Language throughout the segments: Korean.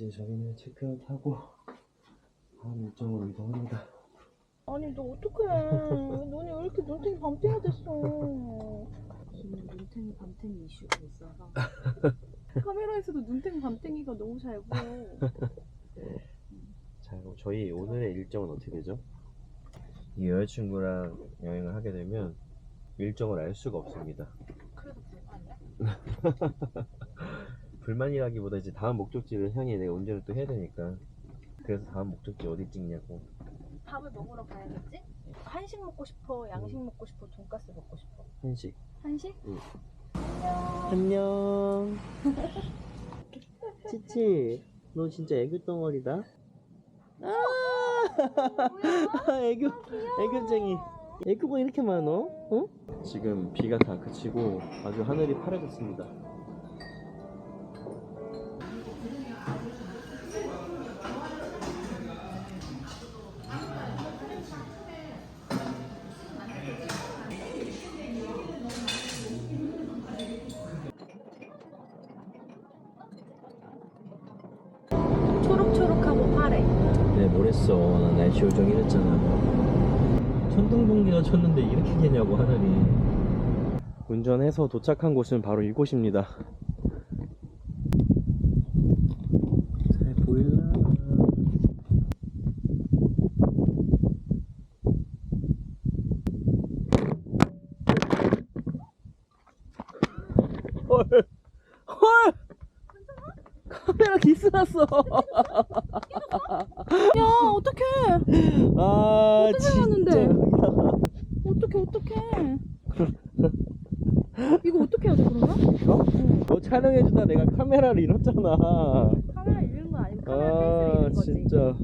이제 저희는 체크아웃 하고 다음 일정으로 이동합니다. 아니 너 어떡해 너네 왜 이렇게 눈탱이 밤탱이 됐어 저는 눈탱이 밤탱이 이슈가 있어서 카메라에서도 눈탱이 밤탱이가 너무 잘 보여 자, 그럼 저희 오늘의 일정은 어떻게 되죠? 이 여자친구랑 여행을 하게 되면 일정을 알 수가 없습니다. 그래도 불만이야? 불만이라기보다 이제 다음 목적지를 향해 내가 운전을 또 해야 되니까. 그래서 다음 목적지 어디 찍냐고. 밥을 먹으러 가야겠지? 한식 먹고 싶어 양식 먹고 싶어 돈가스 먹고 싶어? 한식. 한식? 안녕. 치치 너 진짜 애교 덩어리다. 아! 애교 애교쟁이. 애교가 이렇게 많어? 어? 지금 비가 다 그치고 아주 하늘이 파래졌습니다 요정 이랬잖아. 천둥번개가 쳤는데 이렇게 되냐고, 하늘이. 운전해서 도착한 곳은 바로 이곳입니다. 잘 보일라. 헐! 헐! 카메라 기스 났어! 야 어떡해? 아 어떻게? 진짜. 어떡해 어떡해? 이거 어떻게 해야 돼 그러면? 너 촬영해주다 내가 카메라를 잃었잖아. 카메라 잃는 건 아니고 카메라 아 잃는 거지. 진짜.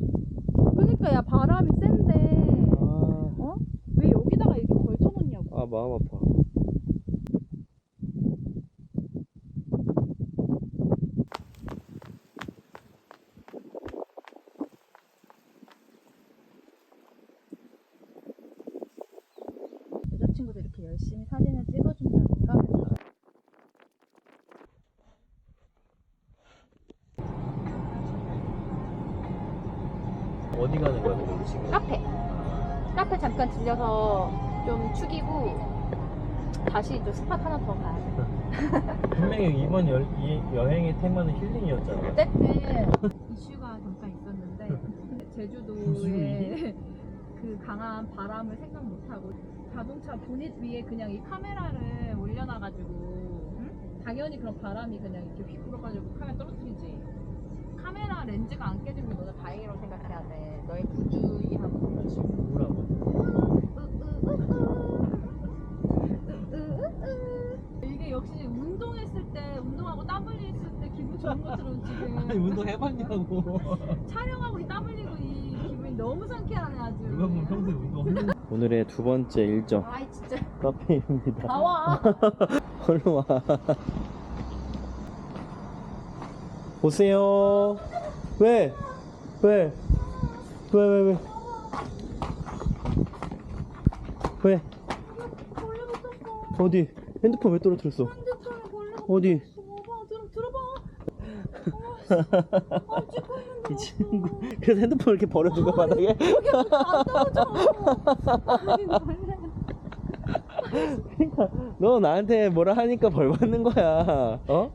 그러니까 야 바람이 센데. 아, 어? 왜 여기다가 이렇게 걸쳐놓냐고. 아 마음 아파 친구도 이렇게 열심히 사진을 찍어준다니까. 어디 가는 거야 그럼 지금? 카페. 카페 잠깐 들려서 좀 축이고 다시 또 스팟 하나 더 가야 돼. 분명히 이번 여, 이 여행의 테마는 힐링이었잖아. 어쨌든 이슈가 잠깐 있었는데 제주도의 그 강한 바람을 생각 못하고 자동차 보닛 위에 그냥 이 카메라를 올려놔가지고 응? 당연히 그런 바람이 그냥 이렇게 휙 불어가지고 카메라 떨어뜨리지 카메라 렌즈가 안 깨지면 너는 다행이라고 생각해야 돼 너의 부주의함으로 지금 우울하고 이게 역시 운동했을 때 운동하고 땀 흘렸을 때 기분 좋은 것처럼 지금 아니 운동 해봤냐고 촬영하고 이 땀 흘리고 이 너무 상쾌하네 아주 누가 보면 평소에 운동 오늘의 두 번째 일정 아이 진짜 카페입니다 나와 얼른 와 오세요 왜? 왜? 왜 왜 왜? 왜? 벌레 붙었어 어디? 핸드폰 왜 떨어뜨렸어? 핸드폰에 벌레가 어디? 붙었어 아 찍고 있는데 이 친구 그래서 핸드폰 이렇게 버려둔 거 바닥에? 여기 안 떨어져 아니 벌레 그러니까 너 나한테 뭐라 하니까 벌 받는 거야. 어?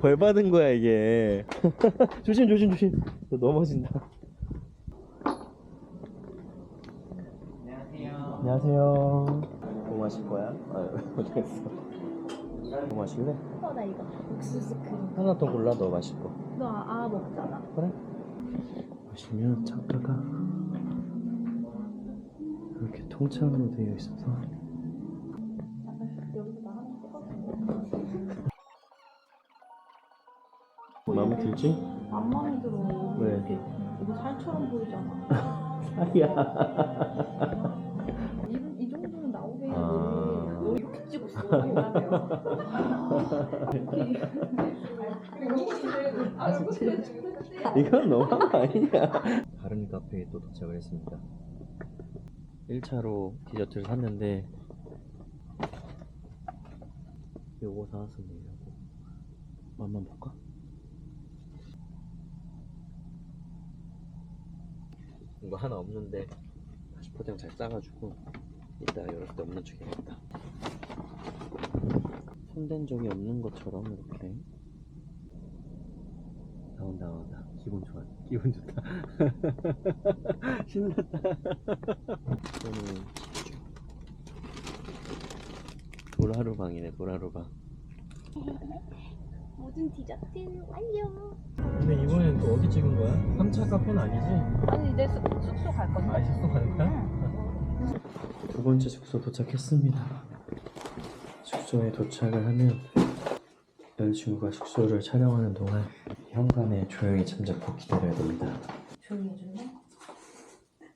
벌 받은 거야 이게. 조심 조심 조심. 너 넘어진다. 안녕하세요. 안녕하세요. 뭐 마실 거야? 아 모르겠어 뭐 마실래? 어 나 이거 옥수수 크림 하나 더 골라 너 마실 거 너아 먹잖아 그래? 보시면 창가가 이렇게 통창으로 되어 있어서 나 마음에 들지? 안 마음에 들어 왜? 이렇게 이거 살처럼 보이잖아 아야 이, 이 정도는 나오게 해야지 아. 너 찍었어 미안해요 이건 너무한 거 아니냐? 다른 카페에 또 도착을 했습니다. 1차로 디저트를 샀는데 요거 사왔습니다. 맛만 볼까? 이거 하나 없는데 다시 포장 잘 싸가지고 이따 열었을 때 없는 척 해야겠다 손댄 적이 없는 것처럼 이렇게 나온다 나온다 기분 좋아 기분 좋다 신났다 이거는 치즈 도라루방이네 도라루방 모든 디저트 완료. 근데 이번엔 또 어디 찍은 거야? 3차 카페는 아니지? 아니 이제 숙, 숙소 갈 건데. 아 숙소 가는 거야? 두 번째 숙소 도착했습니다 숙소에 도착을 하면 여자친구가 숙소를 촬영하는 동안 현관에 조용히 잠자코 기다려야 됩니다. 조용히 해줄래?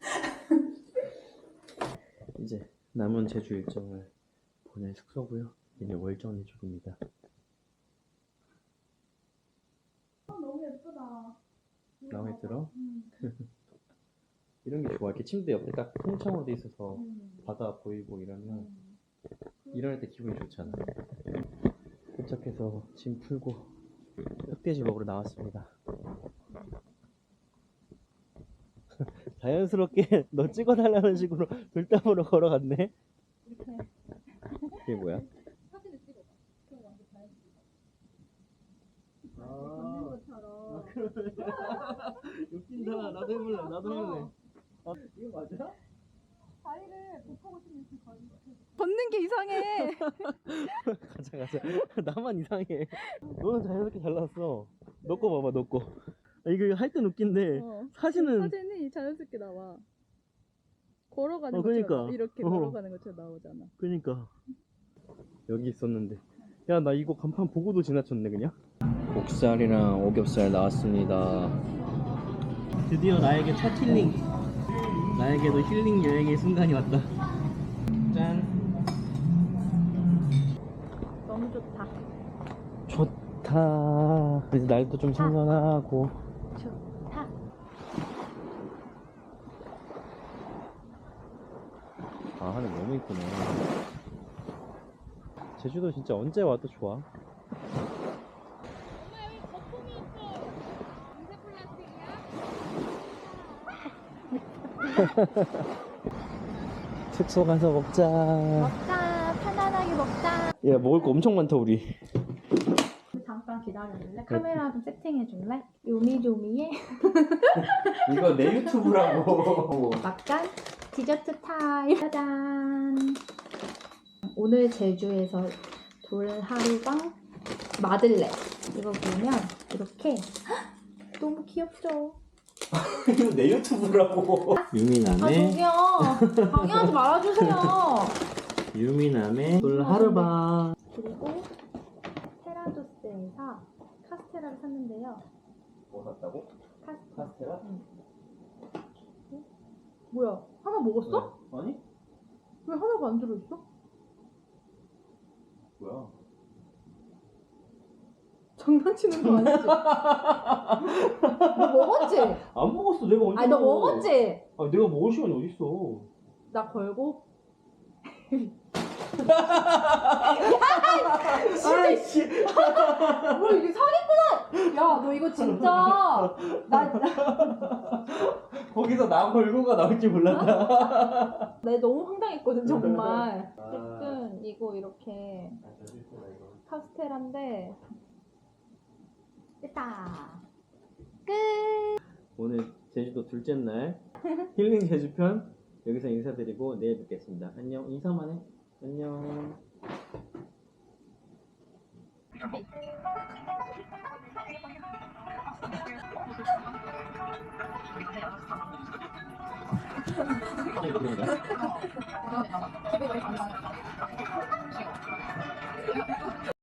이제 남은 제주 일정을 보낼 숙소고요. 이제 월정리 중입니다. 너무 예쁘다. 마음에 들어? 이런 게 좋아. 이렇게 침대 옆에 딱 통창으로 돼 있어서 바다 보이고 이러면 일어날 때 기분이 좋잖아 도착해서 짐 풀고 흑돼지 먹으러 나왔습니다 자연스럽게 너 찍어달라는 식으로 돌담으로 걸어갔네 이게 뭐야? 사진을 찍어봐. 그럼 완전 자연스러워. 아. 웃긴다 나도 해볼래 나도 해볼래 아 이거 맞아? 다리를 보고 싶는 그 걷는 거. 걷는 게 이상해. 가자 가자 나만 이상해 너는 자연스럽게 잘 나왔어 너 거 봐봐 너거 이거 할 땐 웃긴데 어. 사진은 사진이 자연스럽게 나와. 걸어가는 어, 것처럼 그러니까. 이렇게 어. 걸어가는 것처럼 나오잖아. 그니까 여기 있었는데 야 나 이거 간판 보고도 지나쳤네 그냥 목살이랑 오겹살 나왔습니다 드디어 나에게 첫 힐링 나에게도 힐링 여행의 순간이 왔다. 짠. 너무 좋다. 좋다. 이제 날도 좀 선선하고. 좋다. 아 하늘 너무 이쁘네. 제주도 진짜 언제 와도 좋아 숙소 가서 먹자 먹자. 편안하게 먹자. 야 먹을 거 엄청 많다 우리 잠깐 기다려줄래? 카메라 좀 세팅해줄래? 요미조미의 이거 내 유튜브라고 막간 디저트 타임 짜잔 오늘 제주에서 돌 하루방 마들렌 이거 보면 이렇게 헉, 너무 귀엽죠? 이거 내 유튜브라고 아 유미남의 저기요 방해하지 말아주세요 유미남의 돌 하루방 그리고 테라조스에서 카스테라를 샀는데요 뭐 샀다고? 카스테라 카스테라? 뭐야 하나 먹었어? 네. 아니? 왜 하나가 안 들어있어? 뭐야 장난치는 거 아니지? 너 먹었지? 안 먹었어 내가 언제 아니 너 먹어? 먹었지? 아 내가 먹을 시간이 어딨어 나 걸고? 아이씨 뭐 이게 사기꾼아! 야 너 이거 진짜 나, 거기서 나 걸고가 나올 줄 몰랐다 나 너무 황당했거든 정말 아. 어쨌든 이거 이렇게 카스테라인데 됐다. 끝. 오늘 제주도 둘째 날 힐링 제주편 여기서 인사드리고 내일 뵙겠습니다. 안녕. 인사만 해. 안녕